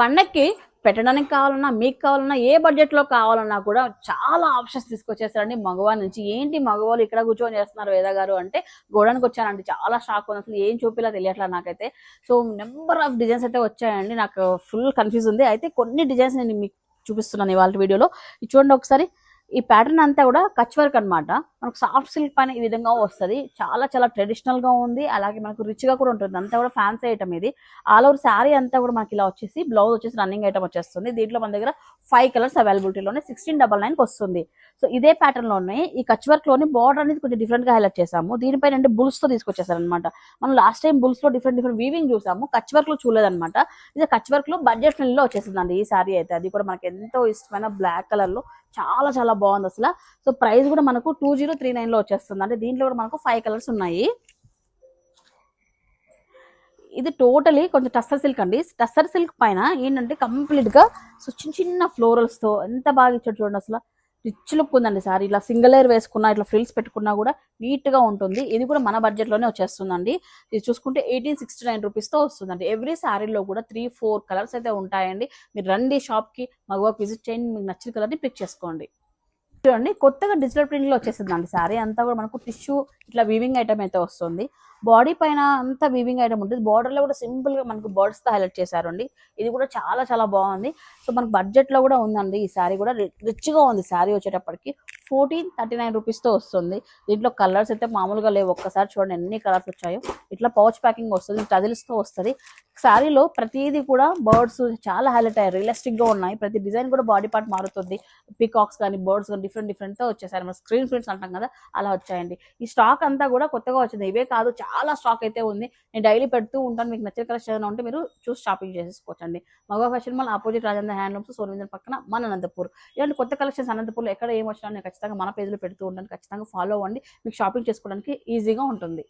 పండక్కి పెట్టడానికి కావాలన్నా మీకు కావాలన్నా ఏ బడ్జెట్లో కావాలన్నా కూడా చాలా ఆప్షన్స్ తీసుకొచ్చేసారండి మగవాళ్ళ నుంచి. ఏంటి మగవాళ్ళు ఇక్కడ కూర్చొని చేస్తున్నారు వేద గారు అంటే గోడానికి వచ్చానండి చాలా షాక్ ఉంది. అసలు ఏం చూపిలా తెలియట్లా నాకైతే. సో నెంబర్ ఆఫ్ డిజైన్స్ అయితే వచ్చాయండి. నాకు ఫుల్ కన్ఫ్యూజ్ ఉంది. అయితే కొన్ని డిజైన్స్ నేను మీకు చూపిస్తున్నాను ఇవాళ వీడియోలో. ఇది చూడండి ఒకసారి. ఈ ప్యాటర్న్ అంతా కూడా కచ్ వర్క్ అనమాట మనకు సాఫ్ట్ సిల్క్ పైన ఈ విధంగా వస్తుంది. చాలా చాలా ట్రెడిషనల్గా ఉంది. అలాగే మనకు రిచ్గా కూడా ఉంటుంది. అంతా కూడా ఫ్యాన్సీ ఐటమ్ ఇది. ఆల్ ఓవర్ శారీ అంతా కూడా మనకి ఇలా వచ్చేసి బ్లౌజ్ వచ్చేసి రన్నింగ్ ఐటమ్ వచ్చేస్తుంది. దీంట్లో మన దగ్గర ఫైవ్ కలర్స్ అవైలబిలిటీలోనే సిక్స్టీన్ డబల్ నైన్ వస్తుంది. సో ఇదే ప్యాటర్న్లోనే ఈ కచ్ వర్క్లోని బార్డర్ అనేది కొంచెం డిఫరెంట్గా హైలైట్ చేసాము దీనిపైన అంటే బుల్స్తో తీసుకొచ్చేసారు అనమాట మనం లాస్ట్ టైం బుల్స్లో డిఫరెంట్ డిఫరెంట్ వీవింగ్ చూసాము. కచ్ వర్క్లో చూడలేదన్నమాట. ఇది కచ్ వర్క్లో బడ్జెట్ ఫ్రెండ్లో వచ్చేసిందండి ఈ సారీ అయితే. అది కూడా మనకి ఎంతో ఇష్టమైన బ్లాక్ కలర్లో చాలా చాలా బాగుంది అసలు. సో ప్రైస్ కూడా మనకు టూ జీరో త్రీ నైన్లో వచ్చేస్తుంది. అంటే దీంట్లో కూడా మనకు ఫైవ్ కలర్స్ ఉన్నాయి. ఇది టోటలీ కొంచెం టస్సర్ సిల్క్ అండి. టస్సర్ సిల్క్ పైన ఏంటంటే కంప్లీట్గా సో చిన్న చిన్న ఫ్లోరల్స్తో ఎంత బాగా ఇచ్చాడు చూడండి అసలు. రిచ్ లుక్ ఉందండి సార్. ఇట్లా సింగిల్ ఎయిర్ వేసుకున్నా ఇట్లా ఫ్రిల్స్ పెట్టుకున్నా కూడా నీట్గా ఉంటుంది. ఇది కూడా మన బడ్జెట్లోనే వచ్చేస్తుందండి. ఇది చూసుకుంటే ఎయిటీన్ సిక్స్టీ నైన్ రూపీస్తో వస్తుందండి. ఎవ్రీ శారీలో కూడా త్రీ ఫోర్ కలర్స్ అయితే ఉంటాయండి. మీరు రండి షాప్కి మగవాకి విజిట్ చేయండి. మీకు నచ్చిన కలర్ని పిక్ చేసుకోండి. చూడండి కొత్తగా డిజిటల్ ప్రింట్లో వచ్చేసిందండి సారీ అంతా కూడా మనకు టిష్యూ ఇట్లా వీవింగ్ ఐటమ్ అయితే వస్తుంది. బాడీ పైన అంతా వీవింగ్ ఐటమ్ ఉంటుంది. బార్డర్లో కూడా సింపుల్గా మనకు బర్డ్స్తో హైలైట్ చేశారండి. ఇది కూడా చాలా చాలా బాగుంది. సో మనకు బడ్జెట్లో కూడా ఉందండి ఈ సారీ కూడా. రిచ్గా ఉంది సారీ వచ్చేటప్పటికి. ఫోర్టీన్ థర్టీ నైన్ రూపీస్తో వస్తుంది. దీంట్లో కలర్స్ అయితే మామూలుగా లేవు. ఒక్కసారి చూడండి ఎన్ని కలర్స్ వచ్చాయో. ఇట్లా పౌచ్ ప్యాకింగ్ వస్తుంది. టజిల్స్తో వస్తుంది. శారీలో ప్రతిదీ కూడా బర్డ్స్ చాలా హైలైట్ అయ్యాయి. రియలిస్టిక్గా ఉన్నాయి. ప్రతి డిజైన్ కూడా బాడీ పార్ట్ మారుతుంది. పికాక్స్ కానీ బర్డ్స్ కానీ డిఫరెంట్ డిఫరెంట్తో వచ్చేసారి మన స్క్రీన్ ప్రింట్స్ అంటాం కదా అలా వచ్చాయండి. ఈ స్టాక్ అంతా కూడా కొత్తగా వచ్చింది. ఇవే కాదు చాలా స్టాక్ అయితే ఉంది. నేను డైలీ పెడుతూ ఉంటాను. మీకు నచ్చిన కలెక్షన్ ఏదైనా ఉంటే మీరు చూసి షాపింగ్ చేసేసుకోవచ్చండి. మగ fashion mall opposite Rajendra handlooms సోనవిందర్ పక్కన మన అనంతపూర్ ఇలాంటి కొత్త కలెక్షన్స్ అనంతపూర్లో ఎక్కడ ఏం వచ్చినా నేను ఖచ్చితంగా మన పేజ్లో పెడుతూ ఉంటాను. ఖచ్చితంగా ఫాలో అవ్వండి. మీకు షాపింగ్ చేసుకోవడానికి ఈజీగా ఉంటుంది.